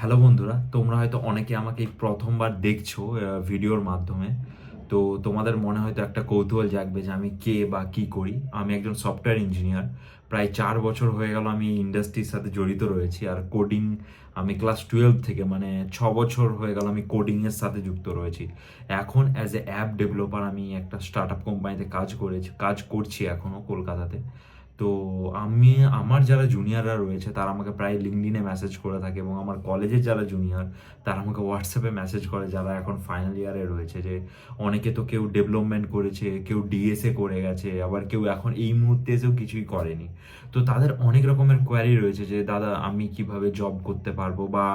Hello বন্ধুরা, তোমরা হয়তো অনেকে আমাকে প্রথমবার দেখছ ভিডিওর মাধ্যমে। তো তোমাদের মনে হয়তো একটা কৌতূহল জাগবে যে আমি কে বা কি করি। আমি একজন সফটওয়্যার ইঞ্জিনিয়ার প্রায় চার বছর হয়ে গেল আমি ইন্ডাস্ট্রির সাথে জড়িত রয়েছি আর কোডিং আমি ক্লাস টুয়েলভ থেকে মানে ছ বছর হয়ে গেল আমি কোডিংয়ের সাথে যুক্ত রয়েছি। এখন অ্যাজ এ অ্যাপ ডেভেলপার আমি একটা স্টার্ট আপ কোম্পানিতে কাজ করেছি, কাজ করছি এখনও কলকাতাতে। তো আমি, আমার যারা জুনিয়ররা রয়েছে, তারা আমাকে প্রায় লিঙ্কডিনে মেসেজ করে থাকে এবং আমার কলেজের যারা জুনিয়র তারা আমাকে হোয়াটসঅ্যাপে মেসেজ করে যারা এখন ফাইনাল ইয়ারে রয়েছে যে, অনেকে তো কেউ ডেভেলপমেন্ট করেছে, কেউ ডিএসএ করে গেছে, আবার কেউ এখন এই মুহূর্তে এসেও কিছুই করেনি। তো তাদের অনেক রকমের কোয়ারি রয়েছে যে, দাদা, আমি কীভাবে জব করতে পারব? বা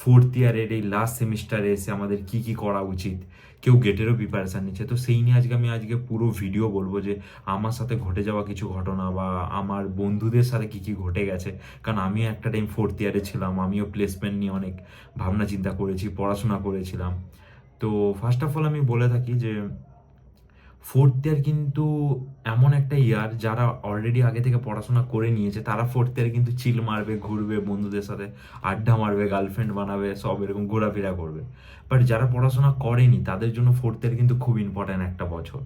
ফোর্থ ইয়ারের এই লাস্ট সেমিস্টারে এসে আমাদের কি কি করা উচিত? কেউ গেটেরও প্রিপারেশান নিচ্ছে। তো সেই নিয়ে আজকে আমি আজকে পুরো ভিডিও বলব যে, আমার সাথে ঘটে যাওয়া কিছু ঘটনা বা আমার বন্ধুদের সাথে কি কি ঘটে গেছে। কারণ আমিও একটা টাইম ফোর্থ ইয়ারে ছিলাম, আমিও প্লেসমেন্ট নিয়ে অনেক ভাবনা চিন্তা করেছি, পড়াশোনা করেছিলাম। তো ফার্স্ট অফ অল আমি বলে থাকি যে ফোর্থ ইয়ার কিন্তু এমন একটা ইয়ার যারা অলরেডি আগে থেকে পড়াশোনা করে নিয়েছে, তারা ফোর্থ ইয়ার কিন্তু চিল মারবে, ঘুরবে বন্ধুদের সাথে, আড্ডা মারবে গার্লফ্রেন্ড বানাবে, সব এরকম ঘোরাফেরা করবে। বাট যারা পড়াশোনা করেনি, তাদের জন্য ফোর্থ ইয়ার কিন্তু খুব ইম্পর্ট্যান্ট একটা বছর।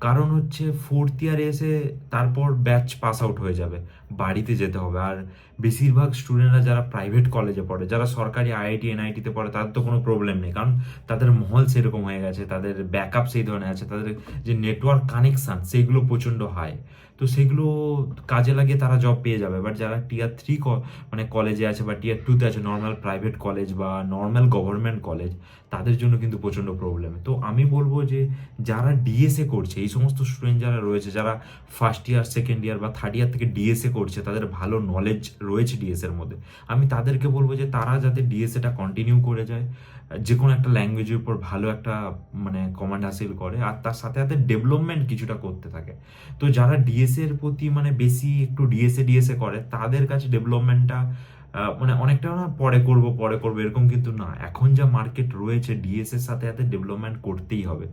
কারণ হচ্ছে ফোর্থ ইয়ারে এসে তারপর ব্যাচ পাস আউট হয়ে যাবে। বাড়িতে যেতে হবে। আর বেশিরভাগ স্টুডেন্টরা যারা প্রাইভেট কলেজে পড়ে, যারা সরকারি আইআইটি এনআইটিতে পড়ে তাদের তো কোনো প্রবলেম নেই। কারণ তাদের মহল সেরকম হয়ে গেছে, তাদের ব্যাকআপ সেই ধরনের আছে, তাদের যে নেটওয়ার্ক কানেকশান সেইগুলো প্রচণ্ড হাই তো সেগুলো কাজে লাগিয়ে তারা জব পেয়ে যাবে। বাট যারা টিয়ার থ্রি মানে কলেজে আছে বা টিয়ার টুতে আছে নর্মাল প্রাইভেট কলেজ বা নর্মাল গভর্নমেন্ট কলেজ তাদের জন্য কিন্তু প্রচণ্ড প্রবলেম তো আমি বলব যে, যারা ডিএসএ করছে, এই সমস্ত স্টুডেন্ট যারা রয়েছে, যারা ফার্স্ট ইয়ার সেকেন্ড ইয়ার বা থার্ড ইয়ার থেকে ডিএসএ করছে তাদের ভালো নলেজ রয়েছে ডিএসের মধ্যে। আমি তাদেরকে বলব যে তারা যাতে ডিএসএটা কন্টিনিউ করে যায় যে কোনো একটা ল্যাঙ্গুয়েজের উপর ভালো একটা মানে কমান্ড হাসিল করে, আর তার সাথে সাথে ডেভেলপমেন্ট কিছুটা করতে থাকে। তো যারা ডিএসএর প্রতি মানে বেশি একটু ডিএসএ ডিএসএ করে, তাদের কাছে ডেভেলপমেন্টটা মানে অনেকটা না পরে করব, পরে করব, এরকম কিন্তু না। এখন যা মার্কেট রয়েছে ডিএস এর সাথে সাথে ডেভেলপমেন্ট করতেই হবে।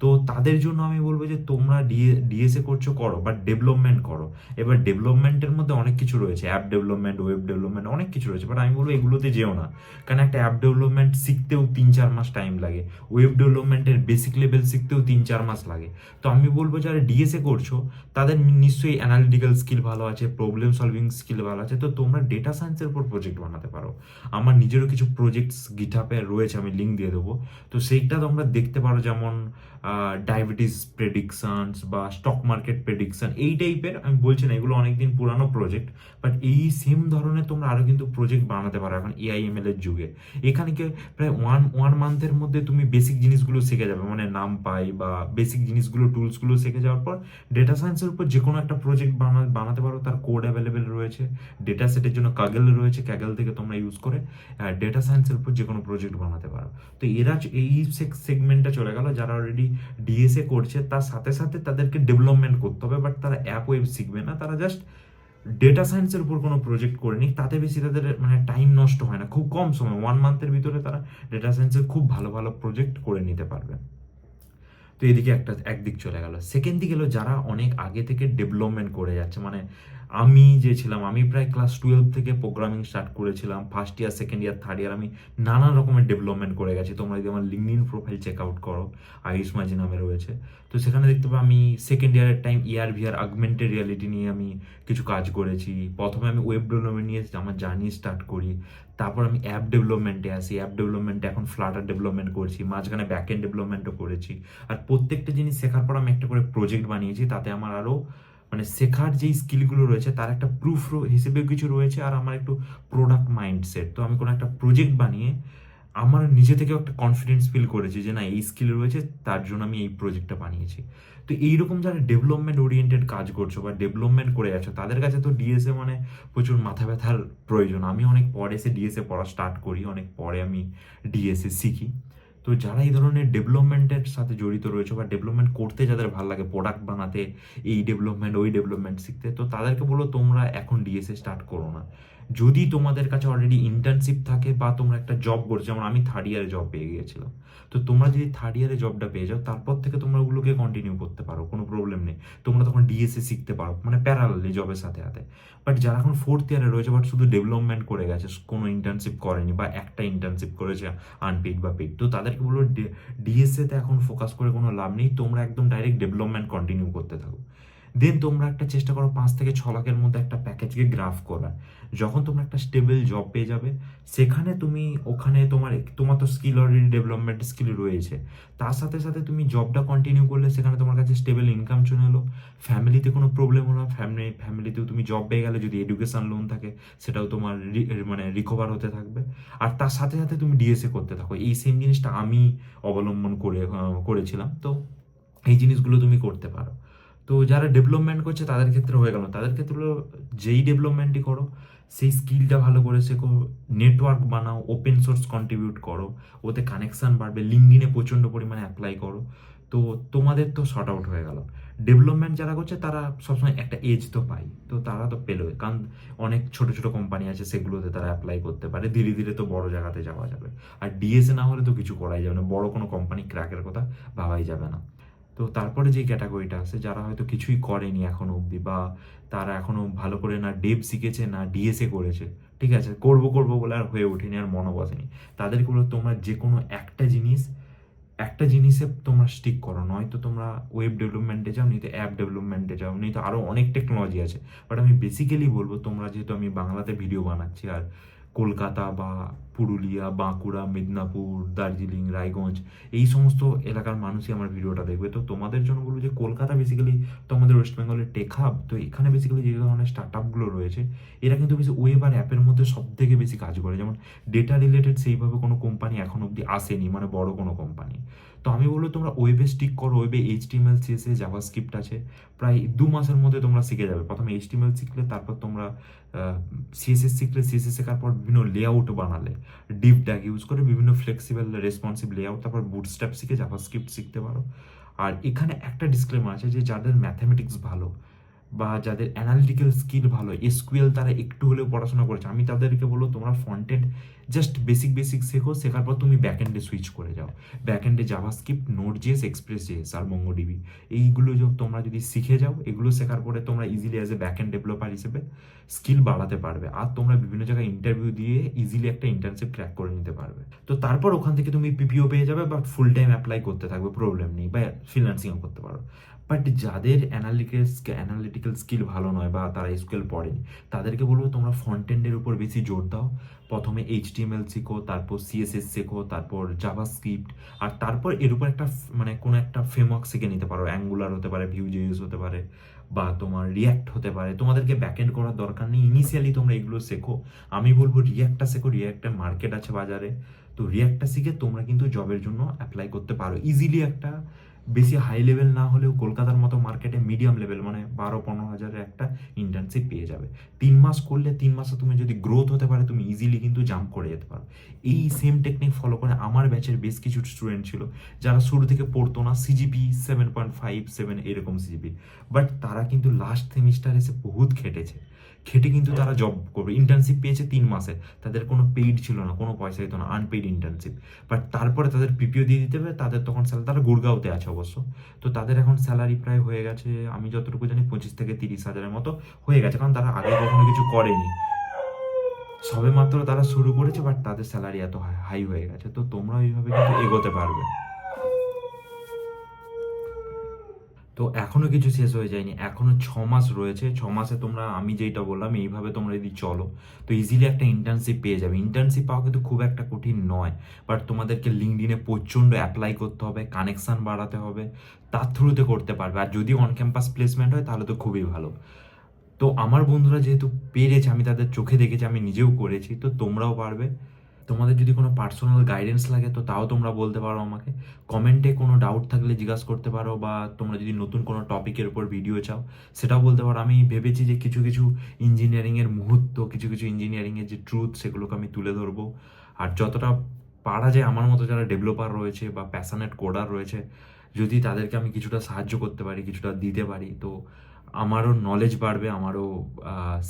তো তাদের জন্য আমি বলব যে, তোমরা ডিএ ডিএসএ করছ, করো বাট ডেভেলপমেন্ট করো। এবার ডেভেলপমেন্টের মধ্যে অনেক কিছু রয়েছে। অ্যাপ ডেভেলপমেন্ট ওয়েব ডেভেলপমেন্ট অনেক কিছু রয়েছে বাট আমি বলব এগুলোতে যেও না। কারণ একটা অ্যাপ ডেভেলপমেন্ট শিখতেও তিন চার মাস টাইম লাগে। ওয়েব ডেভেলপমেন্টের বেসিক লেভেল শিখতেও তিন চার মাস লাগে। তো আমি বলব যারা ডিএসএ করছ, তাদের নিশ্চয়ই অ্যানালিটিক্যাল স্কিল ভালো আছে প্রবলেম সলভিং স্কিল ভালো আছে। তো তোমরা ডেটা সায়েন্সের উপর প্রজেক্ট বানাতে পারো। আমার নিজেরও কিছু প্রজেক্টস গিটাপে রয়েছে, আমি লিঙ্ক দিয়ে দেবো। তো সেইটা তোমরা দেখতে পারো যেমন ডায়াবেটিস প্রেডিকশানস বা স্টক মার্কেট প্রেডিকশন এই টাইপের আমি বলছি না, এগুলো অনেকদিন পুরানো প্রজেক্ট বাট এই সেম ধরনের তোমরা আরও কিন্তু প্রজেক্ট বানাতে পারো এখন এআইএমএল এর যুগে। এখানে কি প্রায় ওয়ান ওয়ান মান্থের মধ্যে তুমি বেসিক জিনিসগুলো শিখে যাবে মানে নাম পাই বা বেসিক জিনিসগুলো টুলসগুলো শিখে যাওয়ার পর ডেটা সায়েন্সের উপর যে কোনো একটা প্রজেক্ট বানাতে পারো, তার কোড অ্যাভেলেবেল রয়েছে ডেটা সেটের জন্য কাগেল রয়েছে ক্যাগেল থেকে তোমরা ইউজ করে ডেটা সায়েন্সের উপর যে কোনো প্রজেক্ট বানাতে পারো। তো এরা এই সেগমেন্টটা চলে গেল, যারা অলরেডি ডিএসএ করছে, তার সাথে সাথে তাদেরকে ডেভেলপমেন্ট করতে হবে বাট তারা অ্যাপ ওয়েব শিখবে না। তারা জাস্ট ডেটা সায়েন্সের উপর কোনো প্রজেক্ট করে নিক, তাতে বেশি তাদের মানে টাইম নষ্ট হয় না। খুব কম সময় ওয়ান মান্থের ভিতরে তারা ডেটা সায়েন্সের খুব ভালো ভালো প্রজেক্ট করে নিতে পারবে। তো এদিকে একটা, একদিক চলে গেল। সেকেন্ড দিক এলো যারা অনেক আগে থেকে ডেভেলপমেন্ট করে যাচ্ছে মানে আমি যে ছিলাম আমি প্রায় ক্লাস টুয়েলভ থেকে প্রোগ্রামিং স্টার্ট করেছিলাম first year second year third year আমি নানান রকমের ডেভেলপমেন্ট করে গেছি। তোমরা যদি আমার লিঙ্কডিন প্রোফাইল চেক আউট করো, আয়ুষ মাঝি নামে রয়েছে। তো সেখানে দেখতে পাবো আমি সেকেন্ড ইয়ারের time year VR augmented reality নিয়ে আমি কিছু কাজ করেছি। প্রথমে আমি ওয়েব ডেভেলপমেন্ট নিয়ে আমার জার্নি স্টার্ট করি। তারপর আমি অ্যাপ ডেভেলপমেন্টে আসি। অ্যাপ ডেভেলপমেন্টে এখন ফ্লাটার ডেভেলপমেন্ট করছি, মাঝখানে ব্যাক এন্ড ডেভেলপমেন্টও করেছি। আর প্রত্যেকটা জিনিস শেখার পর আমি একটা করে প্রজেক্ট বানিয়েছি, তাতে আমার আরও মানে শেখার যেই স্কিলগুলো রয়েছে, তার একটা প্রুফ হিসেবে কিছু রয়েছে আর আমার একটু প্রোডাক্ট মাইন্ডসেট তো আমি কোনো একটা প্রজেক্ট বানিয়ে আমার নিজে থেকেও একটা কনফিডেন্স ফিল করেছি যে না, এই স্কিল রয়েছে, তার জন্য আমি এই প্রজেক্টটা বানিয়েছি। তো এইরকম যারা ডেভেলপমেন্ট ওরিয়েন্টেড কাজ করছ বা ডেভেলপমেন্ট করে যাচ্ছ তাদের কাছে তো ডিএসএ মানে প্রচুর মাথা ব্যথার প্রয়োজন। আমি অনেক পরে এসে ডিএসএ পড়া স্টার্ট করি, অনেক পরে আমি ডিএসএ শিখি। তো যারা এই ধরনের ডেভেলপমেন্টের সাথে জড়িত রয়েছে বা ডেভেলপমেন্ট করতে যাদের ভালো লাগে প্রোডাক্ট বানাতে, এই ডেভেলপমেন্ট ওই ডেভেলপমেন্ট শিখতে, তো তাদেরকে বলো তোমরা এখন ডিএসএ স্টার্ট করো না। যদি তোমাদের কাছে অলরেডি ইন্টার্নশিপ থাকে বা তোমরা একটা জব করছ, যেমন আমি থার্ড ইয়ারে জব পেয়ে গিয়েছিলাম। তো তোমরা যদি থার্ড ইয়ারে জবটা পেয়ে যাও, তারপর থেকে তোমরা ওগুলোকে কন্টিনিউ করতে পারো, কোনো প্রবলেম নেই। তোমরা তখন ডিএসএ শিখতে পারো মানে প্যারালালি জবের সাথে সাথে। বাট যারা এখন ফোর্থ ইয়ারে রয়েছে বাট শুধু ডেভেলপমেন্ট করে গেছে, কোনো ইন্টার্নশিপ করেনি বা একটা ইন্টার্নশিপ করেছে আনপেড বা পেড তো তাদেরকে বলব ডিএসএতে এখন ফোকাস করে কোনো লাভ নেই। তোমরা একদম ডাইরেক্ট ডেভেলপমেন্ট কন্টিনিউ করতে থাকো। দেন তোমরা একটা চেষ্টা করো পাঁচ থেকে ছ লাখের মধ্যে একটা প্যাকেজকে গ্রাফ করার। যখন তোমরা একটা স্টেবল জব পেয়ে যাবে, সেখানে তুমি ওখানে তোমার তোমার তো স্কিল অলরেডি ডেভেলপমেন্ট স্কিল রয়েছে। তার সাথে সাথে তুমি জবটা কন্টিনিউ করলে সেখানে তোমার কাছে স্টেবল ইনকাম চলে এলো। ফ্যামিলিতে কোনো প্রবলেম হলো ফ্যামিলি ফ্যামিলিতেও তুমি জব পেয়ে গেলে, যদি এডুকেশন লোন থাকে, সেটাও তোমার মানে রিকভার হতে থাকবে। আর তার সাথে সাথে তুমি ডিএসএ করতে থাকো। এই সেম জিনিসটা আমি অবলম্বন করে করেছিলাম। তো এই জিনিসগুলো তুমি করতে পারো। তো যারা ডেভেলপমেন্ট করছে তাদের ক্ষেত্রে হয়ে গেল। তাদের ক্ষেত্রে যেই ডেভেলপমেন্টই করো, সেই স্কিলটা ভালো করে শেখো নেটওয়ার্ক বানাও ওপেন সোর্স কন্ট্রিবিউট করো, ওতে কানেকশন বাড়বে লিঙ্কডিনে প্রচণ্ড পরিমাণে অ্যাপ্লাই করো। তো তোমাদের তো শর্ট আউট হয়ে গেল। ডেভেলপমেন্ট যারা করছে তারা সবসময় একটা এজ তো পাই তো তারা তো পেলোই কারণ অনেক ছোট ছোট কোম্পানি আছে সেগুলোতে তারা অ্যাপ্লাই করতে পারে। ধীরে ধীরে তো বড় জায়গাতে যাওয়া যাবে। আর ডিএসএ না হলে তো কিছু করাই যাবে না। বড় কোনো কোম্পানি ক্র্যাকের কথা ভাবাই যাবে না। তো তারপরে যে ক্যাটাগরিটা আছে, যারা হয়তো কিছুই করেনি এখনও অবধি বা তারা এখনও ভালো করে না ডেপ শিখেছে, না ডিএসএ করেছে, ঠিক আছে? করব করব বলে আর হয়ে ওঠেনি, আর মনে বসেনি। তাদেরকে বলো, তোমরা যে কোনো একটা জিনিস, একটা জিনিসে তোমরা স্টিক করো। নয়তো তোমরা ওয়েব ডেভেলপমেন্টে যাও, নয়তো অ্যাপ ডেভেলপমেন্টে যাও, নয়তো আরও অনেক টেকনোলজি আছে। বাট আমি বেসিক্যালি বলব, তোমরা যেহেতু আমি বাংলাতে ভিডিও বানাচ্ছি আর কলকাতা বা পুরুলিয়া, বাঁকুড়া, মেদিনীপুর, দার্জিলিং, রায়গঞ্জ, এই সমস্ত এলাকার মানুষই আমার ভিডিওটা দেখবে। তো তোমাদের জন্য বলব যে কলকাতা বেসিক্যালি তো আমাদের ওয়েস্ট বেঙ্গলের টেক হাব তো এখানে বেসিক্যালি যে ধরনের স্টার্ট আপগুলো রয়েছে, এরা কিন্তু বেশি ওয়েব আর অ্যাপের মধ্যে সব থেকে বেশি কাজ করে। যেমন ডেটা রিলেটেড সেইভাবে কোনো কোম্পানি এখন অবধি আসেনি মানে বড় কোনো কোম্পানি তো আমি বলব তোমরা ওয়েবে স্টিক করো ওয়েবে এইচটিএমএল জাভা স্ক্রিপ্ট আছে। প্রায় দু মাসের মধ্যে তোমরা শিখে যাবে। প্রথমে এইচ এইচটিএমএল শিখলে, তারপর তোমরা সিএসএস শিখলে সিএসএস শেখার পর বিভিন্ন লেআউট বানালে। ডিপ ড্যাগ ইউজ করে বিভিন্ন ফ্লেক্সিবল রেসপন্সিভ লেআউট তারপর বুটস্ট্যাপ শিখে জাভা স্ক্রিপ্ট শিখতে পারো। আর এখানে একটা ডিসক্লেমার আছে যে, যাদের ম্যাথামেটিক্স ভালো বা যাদের অ্যানালিটিক্যাল স্কিল ভালো এসকিউএল তারা একটু হলেও পড়াশোনা করেছে, আমি তাদেরকে বলব তোমরা ফ্রন্টেড জাস্ট বেসিক বেসিক শেখো, শেখার পর তুমি ব্যাকএন্ডে সুইচ করে যাও। ব্যাকএন্ডে JavaScript Node JS Express JS আর মঙ্গোডিবি এইগুলো তোমরা যদি শিখে যাও, এগুলো শেখার পরে তোমরা easily as a backend developer হিসেবে স্কিল বাড়াতে পারবে। আর তোমরা বিভিন্ন জায়গায় ইন্টারভিউ দিয়ে ইজিলি একটা ইন্টার্নশিপ ক্র্যাক করে নিতে পারবে। তো তারপর ওখান থেকে তুমি পিপিও পেয়ে যাবে বা ফুল টাইম অ্যাপ্লাই করতে থাকবে প্রবলেম নেই। বা ফ্রিল্যান্সিংও করতে পারো। বাট যাদের অ্যানালিটিক্যাল অ্যানালিটিক্যাল স্কিল ভালো নয় বা তারা স্কিল পড়েনি, তাদেরকে বলব তোমরা ফ্রন্টেন্ডের উপর বেশি জোর দাও। প্রথমে এইচটিএমএল শিখো, তারপর সিএসএস শেখো, তারপর জাভাস্ক্রিপ্ট আর তারপর এর উপর একটা মানে কোনো একটা ফ্রেমওয়ার্ক শিখে নিতে পারো। অ্যাঙ্গুলার হতে পারে ভিউ জেইউস হতে পারে, বা তোমার রিয়াক্ট হতে পারে। তোমাদেরকে ব্যাকএন্ড করার দরকার নেই। ইনিশিয়ালি তোমরা এগুলো শেখো। আমি বলব রিয়াক্টটা শেখো। রিয়াক্টের মার্কেট আছে বাজারে। তো রিয়াক্টটা শিখে তোমরা কিন্তু জবের জন্য অ্যাপ্লাই করতে পারো। ইজিলি একটা বেশি হাই লেভেল না হলেও কলকাতার মতো মার্কেটে মিডিয়াম লেভেল মানে বারো পনেরো হাজারের একটা ইন্টার্নশিপ পেয়ে যাবে। তিন মাস করলে তিন মাসে তুমি যদি গ্রোথ হতে পারে, তুমি ইজিলি কিন্তু জাম্প করে যেতে পারো। এই সেম টেকনিক ফলো করে আমার ব্যাচের বেশ কিছু স্টুডেন্ট ছিল, যারা শুরু থেকে পড়তো না CGPA seven point five seven এরকম সিজিপি বাট তারা কিন্তু লাস্ট সেমিস্টার এসে বহুত খেটেছে। খেটে কিন্তু তারা জব করবে। ইন্টার্নশিপ পেয়েছে তিন মাসে। তাদের কোনো পেইড ছিল না, কোনো পয়সা দিত না আনপেইড ইন্টার্নশিপ বাট তারপরে তাদের পিপিও দিয়ে দিতে হবে, তাদের তখন স্যালারি তারা গুড়গাঁওতে আছে অবশ্য। তো তাদের এখন স্যালারি প্রায় হয়ে গেছে, আমি যতটুকু জানি পঁচিশ থেকে তিরিশ হাজারের মতো হয়ে গেছে, কারণ তারা আগে কখনো কিছু করেনি। সবে মাত্র তারা শুরু করেছে বাট তাদের স্যালারি এত হাই হয়ে গেছে। তো তোমরা এইভাবে কিন্তু এগোতে পারবে। তো এখনও কিছু শেষ হয়ে যায়নি, এখনও ছ মাস রয়েছে, ছ মাসে তোমরা, আমি যেটা বললাম, এইভাবে তোমরা যদি চলো, তো ইজিলি একটা ইন্টার্নশিপ পেয়ে যাবে। ইন্টার্নশিপ পাওয়া কিন্তু খুব একটা কঠিন নয় বাট তোমাদেরকে লিঙ্কডিনে প্রচণ্ড অ্যাপ্লাই করতে হবে কানেকশান বাড়াতে হবে, তার থ্রুতে করতে পারবে। আর যদি অন ক্যাম্পাস প্লেসমেন্ট হয়, তাহলে তো খুবই ভালো। তো আমার বন্ধুরা যেহেতু পেরেছে, আমি তাদের চোখে দেখেছি, আমি নিজেও করেছি, তো তোমরাও পারবে। তোমাদের যদি কোনো পার্সোনাল গাইডেন্স লাগে, তো তাও তোমরা বলতে পারো আমাকে। কমেন্টে কোনো ডাউট থাকলে জিজ্ঞাসা করতে পারো, বা তোমরা যদি নতুন কোনো টপিকের উপর ভিডিও চাও, সেটাও বলতে পারো। আমি ভেবেছি যে কিছু কিছু ইঞ্জিনিয়ারিংয়ের মুহূর্ত, কিছু কিছু ইঞ্জিনিয়ারিংয়ের যে ট্রুথ সেগুলোকে আমি তুলে ধরবো। আর যতটা পারা যায়, আমার মতো যারা ডেভেলপার রয়েছে, বা প্যাশনেট কোডার রয়েছে, যদি তাদেরকে আমি কিছুটা সাহায্য করতে পারি, কিছুটা দিতে পারি, তো আমারও নলেজ বাড়বে, আমারও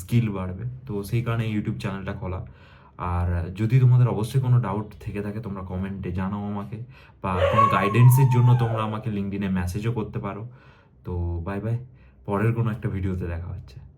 স্কিল বাড়বে। তো সেই কারণে ইউটিউব চ্যানেলটা খোলা। আর যদি তোমাদের অবশ্যই কোনো ডাউট থেকে থাকে, তোমরা কমেন্টে জানাও আমাকে, বা কোনো গাইডেন্সের জন্য তোমরা আমাকে লিঙ্কডিনে মেসেজও করতে পারো। তো বাই বাই পরের কোনো একটা ভিডিওতে দেখা হচ্ছে।